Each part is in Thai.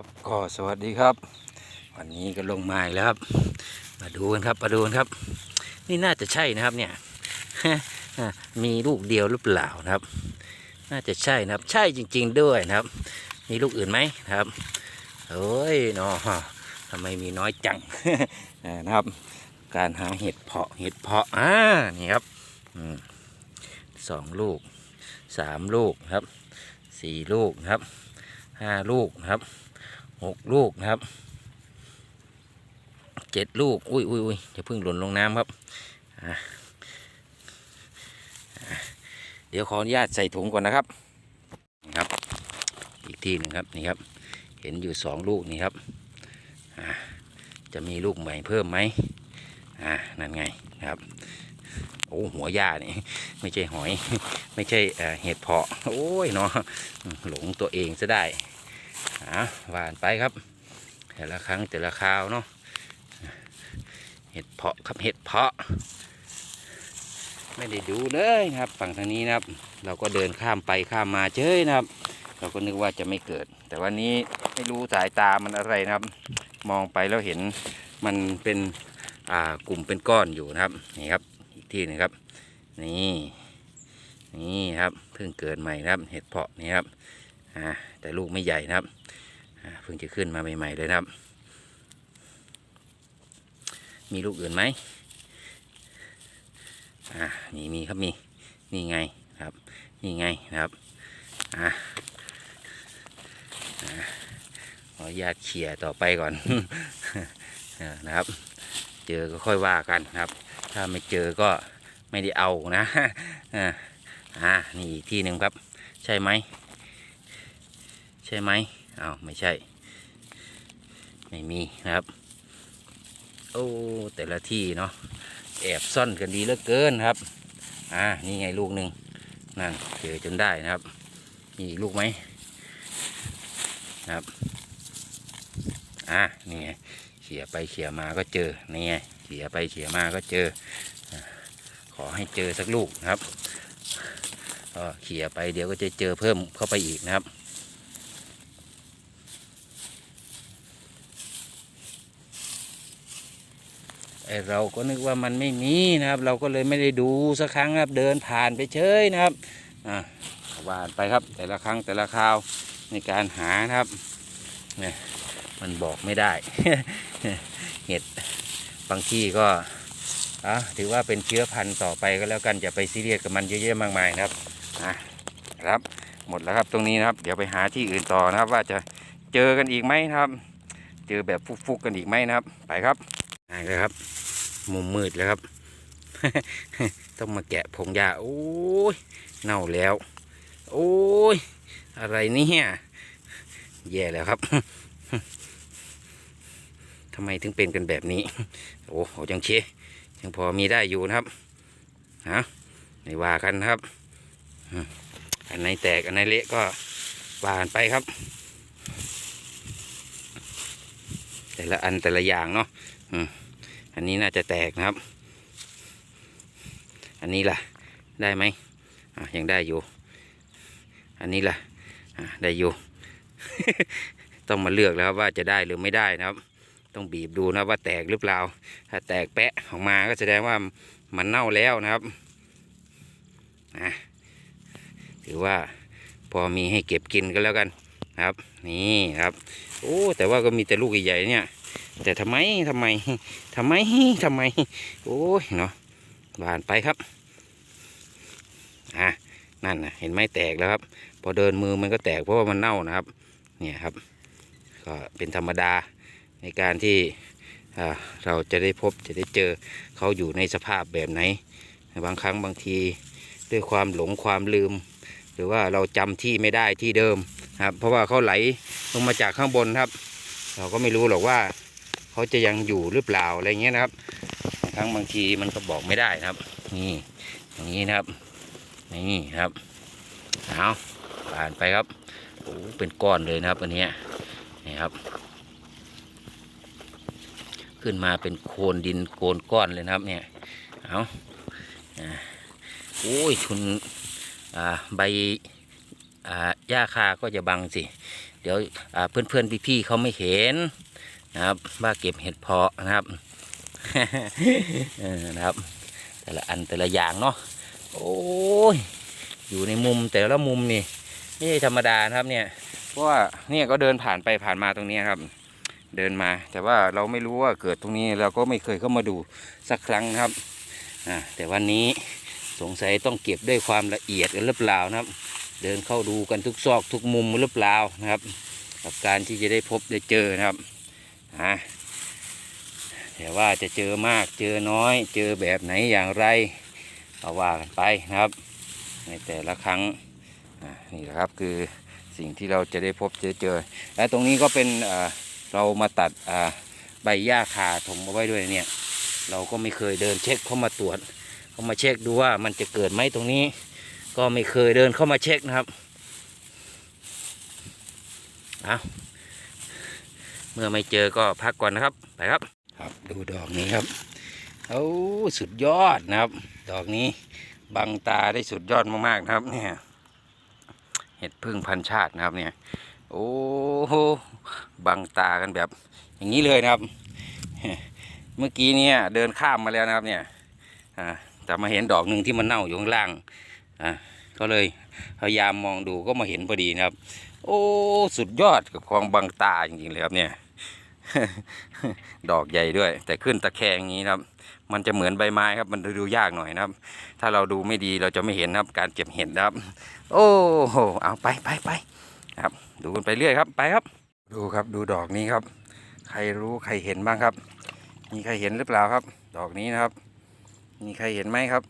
ครับก็สวัสดีครับ วันนี้ก็ลงมาอีกแล้วครับ มาดูกันครับมาดูกันครับ นี่น่าจะใช่นะครับเนี่ยมีลูกเดียวหรือเปล่านะครับ น่าจะใช่นะครับ ใช่จริง ๆ ด้วยนะครับ มีลูกอื่นไหมครับเฮ้ยเนาะทำไมมีน้อยจังนะครับ การหาเห็ดเพาะเห็ดเพาะอ่านี่ครับสองลูกสามลูกครับสี่ลูกครับห้าลูกนะครับ หกลูกนะครับเจ็ดลูก อุ้ยอุ้ยอุ้ยจะเพิ่งหล่นลงน้ำครับ เดี๋ยวขออนุญาตใส่ถุงก่อนนะครับครับ อีกที่หนึ่งครับนี่ครับ เห็นอยู่สองลูกนี่ครับ จะมีลูกใหม่เพิ่มไหมอ่านั่นไงนะครับโอ้หัวหญ้านี่ไม่ใช่หอย ไม่ใช่เห็ดเพาะโอ้ยเนาะหลงตัวเองซะได้ อ่าหวานไปครับ แต่ละครั้งแต่ละคราวเนาะเห็ดเพาะครับเห็ดเพาะ ไม่ได้ดูเลยนะครับ ฝั่งทางนี้นะครับ เราก็เดินข้ามไปข้ามมาเฉยนะครับ เราก็นึกว่าจะไม่เกิด แต่วันนี้ไม่รู้สายตามันอะไรนะครับ มองไปแล้วเห็นมันเป็นอ่ากลุ่มเป็นก้อนอยู่นะครับนี่ครับอีกที่หนึงครับ นี่นี่ครับเพิ่งเกิดใหม่นะครับ เห็ดเพาะนี่ครับ อ่าแต่ลูกไม่ใหญ่นะครับเพิ่งจะขึ้นมาใหม่ๆเลยนะครับ มีลูกอื่นไหมอ่านี่มีครับมีนี่ไงครับนี่ไงนะครับอ่าขออนุญาตเขี่ยต่อไปก่อนอนะครับ เจอก็ค่อยว่ากันครับ ถ้าไม่เจอก็ไม่ได้เอานะอ่าอ่านี่อีกที่หนึ่งครับ ใช่ไหม ใช่ไหมอ้าวไม่ใช่ ไม่มีนะครับ โอ้แต่ละที่เนาะแอบซ่อนกันดีเหลือเกินครับ อ่า นี่ไงลูกหนึ่งนั่นเจอจนได้นะครับ มีอีกลูกไหมนะครับ อ่า นี่ไงเขี่ยไปเขี่ยมาก็เจอ นี่ไงเขี่ยไปเขี่ยมาก็เจอ ขอให้เจอสักลูกนะครับก็เขี่ยไปเดี๋ยวก็จะเจอเพิ่มเข้าไปอีกนะครับ เราก็นึกว่ามันไม่มีนะครับ เราก็เลยไม่ได้ดูสักครั้งครับเดินผ่านไปเฉยนะครับอ่าว่านไปครับ แต่ละครั้งแต่ละคราวในการหานะครับเนี่ยมันบอกไม่ได้ เห็ดบางที่ก็อะถือว่าเป็นเชื้อพันธุ์ต่อไปก็แล้วกันอย่าไปซีเรียสกับมันเยอะๆมากมายนะครับอะครับ หมดแล้วครับตรงนี้นะครับ เดี๋ยวไปหาที่อื่นต่อนะครับ ว่าจะเจอกันอีกไหมครับ เจอแบบฟุกๆกันอีกไหมนะครับ ไปครับไปครับ มุมมืดแล้วครับ ต้องมาแกะผงยาโอ้ยเน่าแล้ว โอ้ย อะไรเนี่ยแย่แล้วครับทำไมถึงเป็นกันแบบนี้ โอ้โหยังเชยังพอมีได้อยู่นะครับฮะไม่ว่ากันนะครับอันไหนแตกอันไหนเละก็ว่ากันไปครับ แต่ละอันแต่ละอย่างเนาะ อันนี้น่าจะแตกนะครับ อันนี้ล่ะ ได้ไหมยังได้อยู่ อันนี้ล่ะได้อยู่ ต้องมาเลือกแล้วครับว่าจะได้หรือไม่ได้นะครับ ต้องบีบดูนะว่าแตกหรือเปล่า ถ้าแตกแปะออกมาก็แสดงว่ามันเน่าแล้วนะครับอะถือว่าพอมีให้เก็บกินก็แล้วกันครับ นี่ครับ โอ้แต่ว่าก็มีแต่ลูกใหญ่ๆเนี่ย แต่ทำไมทำไมทำไมทำไม โอ้ยเนาะบานไปครับอะนั่นนะเห็นไหมแตกแล้วครับ พอเดินมือมันก็แตกเพราะว่ามันเน่านะครับ เนี่ยครับ ก็เป็นธรรมดาในการที่เราจะได้พบจะได้เจอเขาอยู่ในสภาพแบบไหน บางครั้งบางทีด้วยความหลงความลืม หรือว่าเราจำที่ไม่ได้ที่เดิมครับ เพราะว่าเขาไหลลงมาจากข้างบนครับ เราก็ไม่รู้หรอกว่า เขาจะยังอยู่หรือเปล่าอะไรเงี้ยนะครับบางครั้งบางทีมันก็บอกไม่ได้นะครับ นี่อย่างนี้นะครับ นี่ครับเอาผ่านไปครับโอ้เป็นก้อนเลยนะครับอันนี้นี่ครับ ขึ้นมาเป็นโคลนดินโคลนก้อนเลยนะครับ เนี่ยเอาโอ้ยชุนใบหญ้าคาก็จะบังสิ เดี๋ยวดี๋ยวอ่าเพื่อนๆพี่ๆเขาไม่เห็น นะครับว่าเก็บเห็ดเพาะนะครับนะครับ แต่ละอันแต่ละอย่างเนาะโอ้ยอยู่ในมุมแต่ละมุมนี่ไม่ธรรมดานะครับเนี่ยเพราะว่าเนี่ยก็เดินผ่านไปผ่านมาตรงนี้ครับ เดินมา แต่ว่าเราไม่รู้ว่าเกิดตรงนี้เราก็ไม่เคยเข้ามาดูสักครั้งนะครับอ่าแต่วันนี้สงสัยต้องเก็บด้วยความละเอียดกันหรือเปล่านะครับ เดินเข้าดูกันทุกซอกทุกมุมหรือเปล่านะครับ กับการที่จะได้พบได้เจอนะครับ อ่าแต่ว่าจะเจอมากเจอน้อย เจอแบบไหนอย่างไรเอาว่ากันไปนะครับ ในแต่ละครั้งนี่แหละครับคือสิ่งที่เราจะได้พบเจอเจอ และตรงนี้ก็เป็นอ่าเรามาตัดใบหญ้าคาถมเอาไว้ด้วยเนี่ย เราก็ไม่เคยเดินเช็คเข้ามาตรวจ เข้ามาเช็คดูว่ามันจะเกิดไหมตรงนี้ ก็ไม่เคยเดินเข้ามาเช็คนะครับ เอา มื่อไม่เจอก็พักก่อนนะครับ ไปครับ ครับดูดอกนี้ครับโอ้สุดยอดนะครับ ดอกนี้บังตาได้สุดยอดมากๆนะครับ เนี่ย เห็ดพึ่งพันชาตินะครับ เนี่ย โอ้โหบังตากันแบบ อย่างนี้เลยนะครับ เมื่อกี้เนี่ยเดินข้ามมาแล้วนะครับ เนี่ยแต่มาเห็นดอกหนึ่งที่มันเน่าอยู่ข้างล่างอะก็เลยพยายามมองดูก็มาเห็นพอดีนะครับ โอ้ สุดยอดกับคลองบางตาจริงๆเลยครับเนี่ย ดอกใหญ่ด้วย แต่ขึ้นตะแคงอย่างนี้ครับ มันจะเหมือนใบไม้ครับ มันดูยากหน่อยนะครับ ถ้าเราดูไม่ดีเราจะไม่เห็นนะครับการเก็บเห็ดนะครับ โอ้โหเอาไปไปไปครับ ดูกันไปเรื่อยครับไปครับ ดูครับดูดอกนี้ครับ ใครรู้ใครเห็นบ้างครับ มีใครเห็นหรือเปล่าครับ ดอกนี้นะครับ มีใครเห็นไหมครับ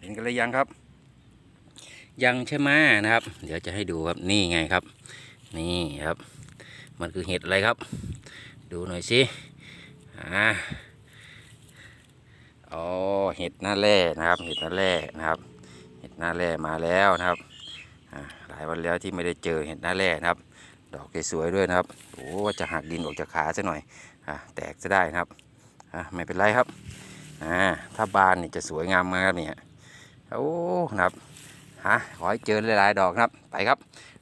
เห็นกันหรือยังครับ ยังใช่ไหมนะครับ เดี๋ยวจะให้ดูครับนี่ไงครับ นี่ครับ มันคือเห็ดอะไรครับ ดูหน่อยสิอ่าอ๋อเห็ดหน้าแร่นะครับ เห็ดหน้าแร่นะครับ เห็ดหน้าแร่มาแล้วนะครับอ่าหลายวันแล้วที่ไม่ได้เจอเห็ดหน้าแร่นะครับ ดอกสวยด้วยนะครับโอ้จะหักดินออกจากขาซะหน่อยอ่าแตกจะได้นะครับอ่าไม่เป็นไรครับอ่าถ้าบานนี่จะสวยงามมากเนี่ยโอ้นะครับฮะขอให้เจอหลายๆดอกนะครับไปครับ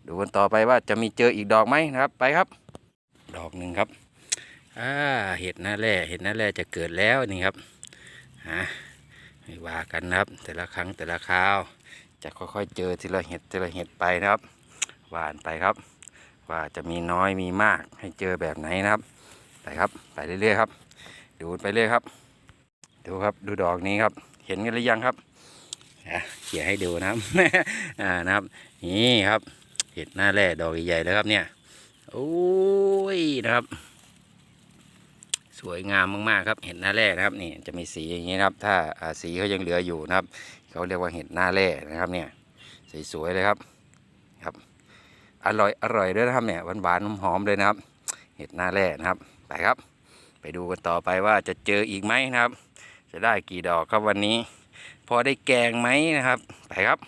ดูกันต่อไปว่าจะมีเจออีกดอกไหมนะครับ ไปครับ ดอกหนึ่งครับอ่าเห็ดหน้าแร่เห็ดหน้าแร่จะเกิดแล้วนี่ครับฮะไม่ว่ากันนะครับ แต่ละครั้งแต่ละคราว จะค่อยๆเจอทีละเห็ดทีละเห็ดไปนะครับหวานไปครับ ว่าจะมีน้อยมีมากให้เจอแบบไหนนะครับ ไปครับไปเรื่อยๆครับ ดูไปเรื่อยครับ ดูครับดูดอกนี้ครับ เห็นกันหรือยังครับเขี่ยให้ดูนะครับอ่านะครับ นี่ครับ เห็ดหน้าแร่ดอกใหญ่ๆแล้วครับเนี่ยโอ้ยนะครับ สวยงามมากๆครับเห็ดหน้าแร่นะครับนี่จะมีสีอย่างนี้ครับ ถ้าสีเขายังเหลืออยู่นะครับเขาเรียกว่าเห็ดหน้าแร่นะครับเนี่ยสสวยๆเลยครับครับ อร่อยอร่อยด้วยนะครับเนี่ยหวานๆหอมๆเลยนะครับ เห็ดหน้าแร่นะครับไปครับ ไปดูกันต่อไปว่าจะเจออีกไหมนะครับ จะได้กี่ดอกครับวันนี้ พอได้แกงไหมนะครับ ไปครับ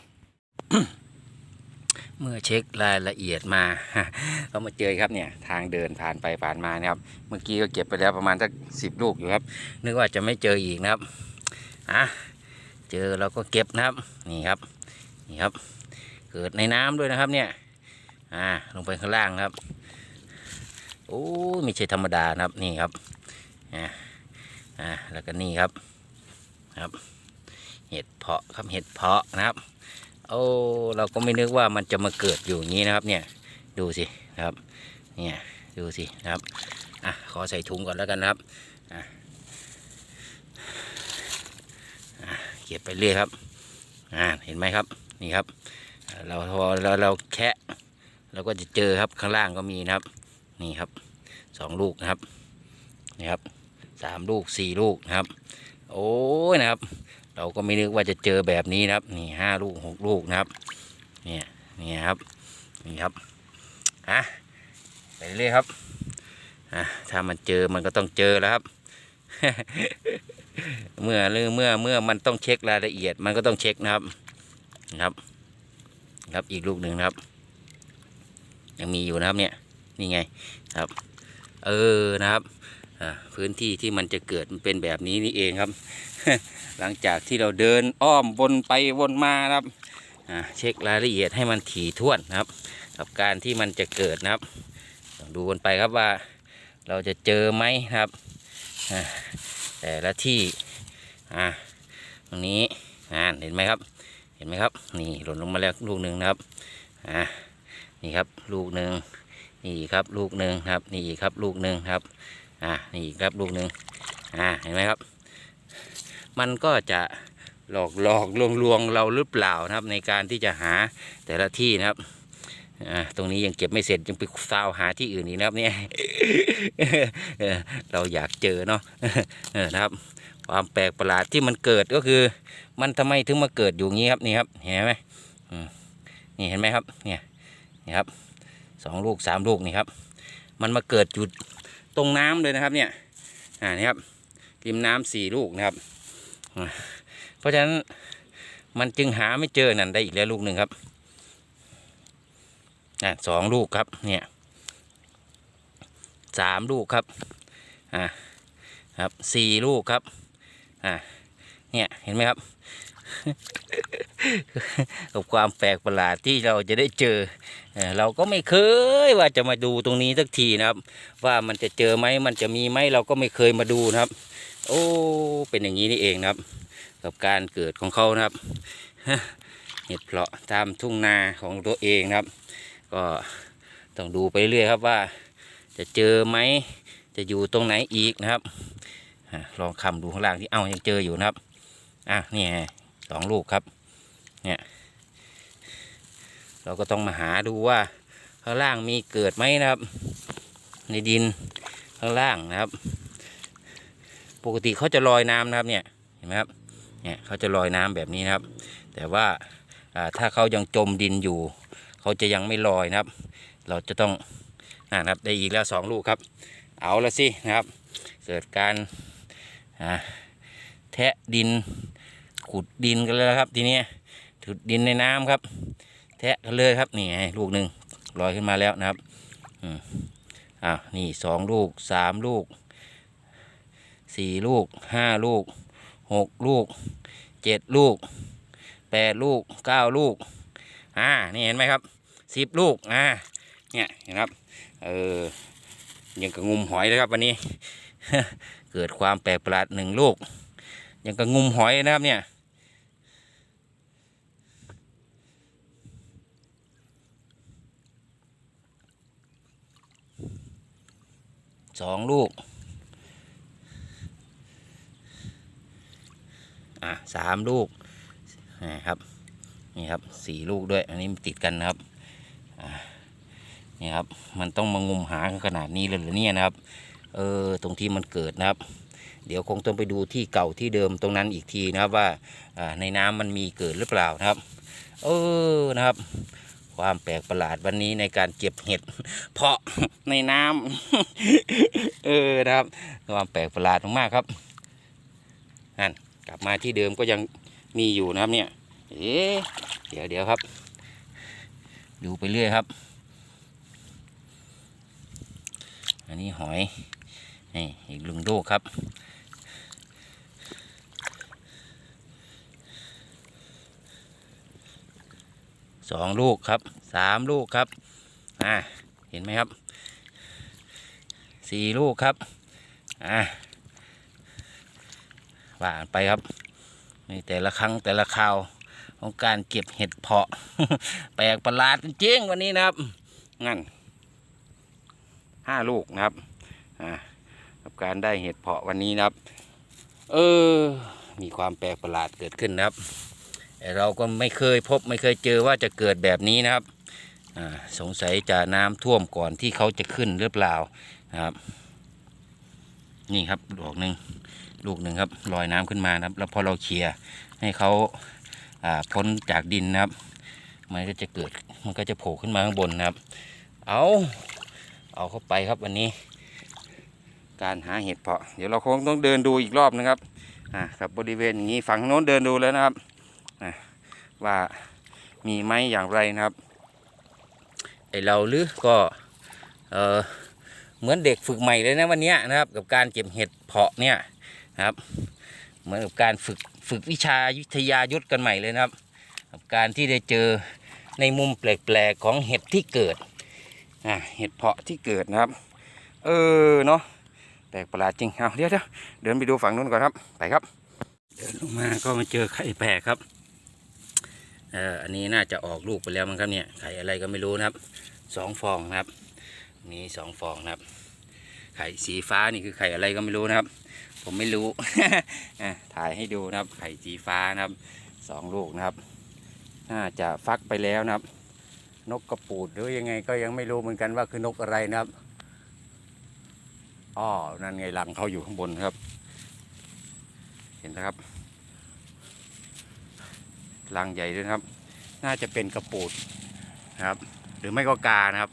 เมื่อเช็ครายละเอียดมาก็มาเจอครับเนี่ยทางเดินผ่านไปผ่านมานะครับเมื่อกี้ก็เก็บไปแล้วประมาณสักสิบลูกอยู่ครับ นึกว่าจะไม่เจออีกนะครับอะเจอเราก็เก็บนะครับนี่ครับนี่ครับ เกิดในน้ำด้วยนะครับเนี่ยอ่าลงไปข้างล่างครับโอ้ไม่ใช่ธรรมดานะครับนี่ครับอ่าอ่าแล้วก็นี่ครับครับ เห็ดเพาะครับเห็ดเพาะนะครับ โอ้เราก็ไม่นึกว่ามันจะมาเกิดอยู่อย่างนี้นะครับ เนี่ยดูสินะครับ เนี่ยดูสินะครับอะขอใส่ถุงก่อนแล้วกันนะครับอะอะเก็บไปเรื่อยครับอ่าเห็นไหมครับนี่ครับ เราพอเราเราแคะเราก็จะเจอครับข้างล่างก็มีนะครับ นี่ครับสองลูกนะครับนี่ครับสามลูกสี่ลูกนะครับ โอ้ยนะครับ เราก็ไม่นึกว่าจะเจอแบบนี้นะครับ นี่ห้าลูกหกลูกนะครับ เนี่ยนี่ครับ นี่ครับฮะไปเรื่อยครับอะถ้ามันเจอมันก็ต้องเจอแล้วครับ เมื่อเรื่อเมื่อเมื่อมันต้องเช็ครายละเอียด มันก็ต้องเช็คนะครับนะครับ ครับอีกลูกหนึ่งครับ ยังมีอยู่นะครับเนี่ย นี่ไงครับ เออนะครับ พื้นที่ที่มันจะเกิดมันเป็นแบบนี้นี่เองครับ หลังจากที่เราเดินอ้อมวนไปวนมาครับเช็ครายละเอียดให้มันถี่ถ้วนนะครับ กับการที่มันจะเกิดนะครับต้องดูกันไปครับว่าเราจะเจอไหมครับแต่ละที่อ่าตรงนี้เห็นไหมครับ เห็นไหมครับ นี่หล่นลงมาแล้วลูกหนึ่งนะครับนี่ครับลูกหนึ่งนี่ครับลูกหนึ่งครับ นี่อีกครับลูกหนึ่งครับ อ่านี่ครับลูกหนึ่งอ่าเห็นไหมครับ มันก็จะหลอกหลอกลวงลวงเราหรือเปล่านะครับ ในการที่จะหาแต่ละที่นะครับอ่าตรงนี้ยังเก็บไม่เสร็จยังไปซาวหาที่อื่นอีกนะครับเนี่ยเราอยากเจอเนาะเออนะครับ ความแปลกประหลาดที่มันเกิดก็คือ มันทำไมถึงมาเกิดอยู่งี้ครับนี่ครับเห็นไหมนี่เห็นไหมครับเนี่ยนี่ครับสองลูกสามลูกนี่ครับ มันมาเกิดอยู่ ตรงน้ำเลยนะครับ เนี่ยอ่านี่ครับริมน้ำสี่ลูกนะครับ เพราะฉะนั้นมันจึงหาไม่เจอนั่นได้อีกแล้วลูกหนึ่งครับอ่าสองลูกครับเนี่ยสามลูกครับอ่าครับสี่ลูกครับอ่าเนี่ยเห็นไหมครับ กับความแปลกประหลาดที่เราจะได้เจอเอ่อเราก็ไม่เคยว่าจะมาดูตรงนี้สักทีนะครับ ว่ามันจะเจอไหมมันจะมีไหมเราก็ไม่เคยมาดูนะครับ โอ้เป็นอย่างนี้นี่เองนะครับ กับการเกิดของเขานะครับเห็ดเพาะตามทุ่งนาของตัวเองนะครับ ก็ต้องดูไปเรื่อยครับว่า จะเจอไหมจะอยู่ตรงไหนอีกนะครับลองคำดูข้างล่างที่เอายังเจออยู่นะครับอะนี่ไง สองลูกครับ เนี่ย เราก็ต้องมาหาดูว่าข้างล่างมีเกิดไหมนะครับ ในดินข้างล่างนะครับ ปกติเขาจะลอยน้ำนะครับเนี่ยเห็นไหมครับเนี่ยเขาจะลอยน้ำแบบนี้นะครับ แต่ว่าถ้าเขายังจมดินอยู่ เขาจะยังไม่ลอยนะครับ เราจะต้องนะครับได้อีกแล้วสองลูกครับ เอาละสินะครับ เกิดการแทะดิน ขุดดินกันเลยครับ ทีนี้ถุดดินในน้ำครับ แทะกันเลยครับนี่ไงลูกหนึ่งลอยขึ้นมาแล้วนะครับอืมอ้าวนี่สองลูกสามลูกสี่ลูกห้าลูกหกลูกเจ็ดลูกแปดลูกเก้าลูกอ่านี่เห็นไหมครับสิบลูกอ่าเนี่ยเห็นครับเออยังกระงุมหอยเลยครับวันนี้ เกิดความแปลกประหลาดหนึ่งลูก ยังกระงุมหอยนะครับเนี่ย สองลูก อะสามลูกนี่ครับนี่ครับสี่ลูกด้วย อันนี้ติดกันนะครับอ่านี่ครับ มันต้องมางมหาขนาดนี้เลยหรือเนี่ยนะครับ เออตรงที่มันเกิดนะครับ เดี๋ยวคงต้องไปดูที่เก่าที่เดิมตรงนั้นอีกทีนะครับว่าอ่าในน้ำมันมีเกิดหรือเปล่านะครับ เออนะครับ ความแปลกประหลาดวันนี้ในการเก็บเห็ด เพาะในน้ำเออนะครับ ความแปลกประหลาดมากๆครับนั่นกลับมาที่เดิมก็ยังมีอยู่นะครับเนี่ย เอ๊เดี๋ยวเดี๋ยวครับ ดูไปเรื่อยครับ อันนี้หอยนี่อีกลุงโดกครับ สองลูกครับสามลูกครับอ่าเห็นไหมครับสี่ลูกครับอ่าว่าไปครับนี่แต่ละครั้งแต่ละคราวของการเก็บเห็ดเพาะ แปลกประหลาดจริงวันนี้นะครับงั้นห้าลูกนะครับอ่ากับการได้เห็ดเพาะวันนี้นะครับ เออ มีความแปลกประหลาดเกิดขึ้นนะครับ เราก็ไม่เคยพบไม่เคยเจอว่าจะเกิดแบบนี้นะครับสงสัยจะน้ำท่วมก่อนที่เขาจะขึ้นหรือเปล่านะครับ นี่ครับดอกหนึ่งลูกหนึ่งครับลอยน้ำขึ้นมานะครับ แล้วพอเราเคลียร์ให้เขาอ่าพ้นจากดินนะครับ มันก็จะเกิดมันก็จะโผล่ขึ้นมาข้างบนนะครับ เอาเอาเข้าไปครับวันนี้ การหาเห็ดเพาะ เดี๋ยวเราคงต้องเดินดูอีกรอบนะครับอ่าครับบริเวณอย่างนี้ฝั่งโน้นเดินดูแล้วนะครับ ว่ามีไหมอย่างไรนะครับไอเราหรือก็เออเหมือนเด็กฝึกใหม่เลยนะวันนี้นะครับ กับการเก็บเห็ดเพาะเนี่ยนะครับ เหมือนกับการฝึกฝึกวิชาวิทยายุทธกันใหม่เลยนะครับ กับการที่ได้เจอในมุมแปลกๆของเห็ดที่เกิดอ่าเห็ดเพาะที่เกิดนะครับ เออเนาะแปลกประหลาดจริงเอาเดี๋ยวเดี๋ยวเดินไปดูฝั่งนู้นก่อนครับไปครับ เดินลงมาก็มาเจอไข่แปลกครับ เอออันนี้น่าจะออกลูกไปแล้วมั้งครับเนี่ยไข่อะไรก็ไม่รู้นะครับสองฟองนะครับมีสองฟองนะครับ ไข่สีฟ้านี่คือไข่อะไรก็ไม่รู้นะครับ ผมไม่รู้ถ่ายให้ดูนะครับ ไข่สีฟ้านะครับสองลูกนะครับ น่าจะฟักไปแล้วนะครับ นกกระปูดหรือยังไงก็ยังไม่รู้เหมือนกันว่าคือนกอะไรนะครับอ๋อนั่นไงรังเขาอยู่ข้างบนครับ เห็นแล้วครับ รังใหญ่ด้วยครับ น่าจะเป็นกระปูดนะครับ หรือไม่ก็กานะครับ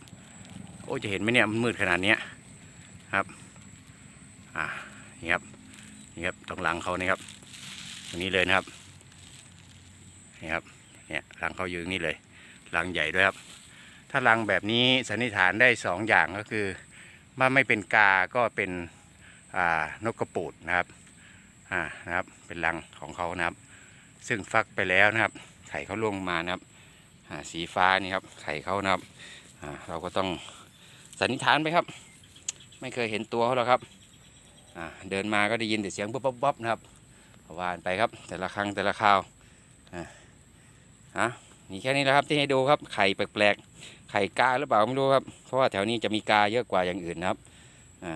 โอ้จะเห็นไหมเนี่ยมันมืดขนาดนี้ครับอ่านี่ครับนี่ครับตรงหลังเขานี่ครับ ตรงนี้เลยนะครับนี่ครับเนี่ยรังเขาอยู่ตรงนี้เลยรังใหญ่ด้วยครับ ถ้ารังแบบนี้สันนิษฐานได้สองอย่างก็คือว่าไม่เป็นกาก็เป็นอ่านกกระปูดนะครับอ่านะครับเป็นรังของเขานะครับ ซึ่งฟักไปแล้วนะครับ ไข่เขาล่วงมานะครับสีฟ้านี่ครับ ไข่เขานะครับเราก็ต้องสันนิษฐานไปครับ ไม่เคยเห็นตัวเขาหรอกครับเดินมาก็ได้ยินแต่เสียงบ๊อบบ๊อบบ๊อบนะครับวานไปครับ แต่ละครั้งแต่ละคราวอ่าฮะมีแค่นี้แหละครับที่ให้ดูครับไข่แปลกๆไข่กาหรือเปล่าไม่รู้ครับ เพราะว่าแถวนี้จะมีกาเยอะกว่าอย่างอื่นนะครับอ่า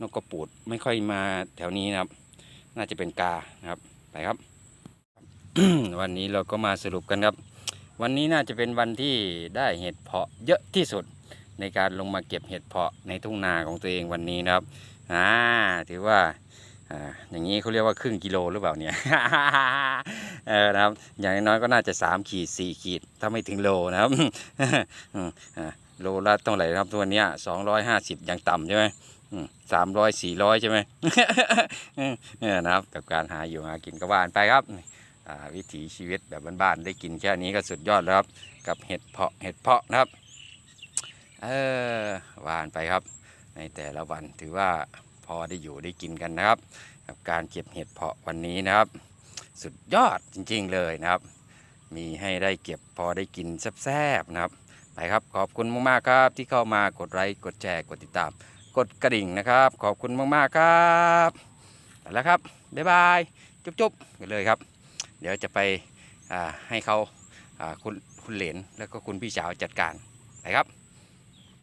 นกกระปูดไม่ค่อยมาแถวนี้นะครับ น่าจะเป็นกานะครับไปครับ วันนี้เราก็มาสรุปกันครับ วันนี้น่าจะเป็นวันที่ได้เห็ดเพาะเยอะที่สุดในการลงมาเก็บเห็ดเพาะในทุ่งนาของตัวเองวันนี้นะครับอ่าถือว่าอ่าอย่างนี้เขาเรียกว่าครึ่งกิโลหรือเปล่าเนี่ย เออนะครับ อย่างน้อยก็น่าจะ 3 ขีด 4 ขีด ถ้าไม่ถึงโลนะครับ โลละต้องไหร่นะครับตัวเนี้ย250อย่าสิบยังต่ำใช่ไหมสามร้อยสี่ร้อยใช่ไหมเออนะครับ กับการหาอยู่หากินก็ว่านไปครับ วิถีชีวิตแบบบ้านๆได้กินแค่นี้ก็สุดยอดแล้วครับ กับเห็ดเพาะเห็ดเพาะนะครับเออหวานไปครับ ในแต่ละวันถือว่าพอได้อยู่ได้กินกันนะครับ กับการเก็บเห็ดเพาะวันนี้นะครับ สุดยอดจริง ๆเลยนะครับ มีให้ได้เก็บพอได้กินแซ่บๆนะครับไปครับขอบคุณมากๆครับที่เข้ามากดไลค์กดแชร์กดติดตาม กดกระดิ่งนะครับ ขอบคุณมากๆครับแล้วครับบ๊ายบายจุ๊บๆกันเลยครับ เดี๋ยวจะไปให้เขาคุณคุณเหลนแล้วก็คุณพี่สาวจัดการนะครับ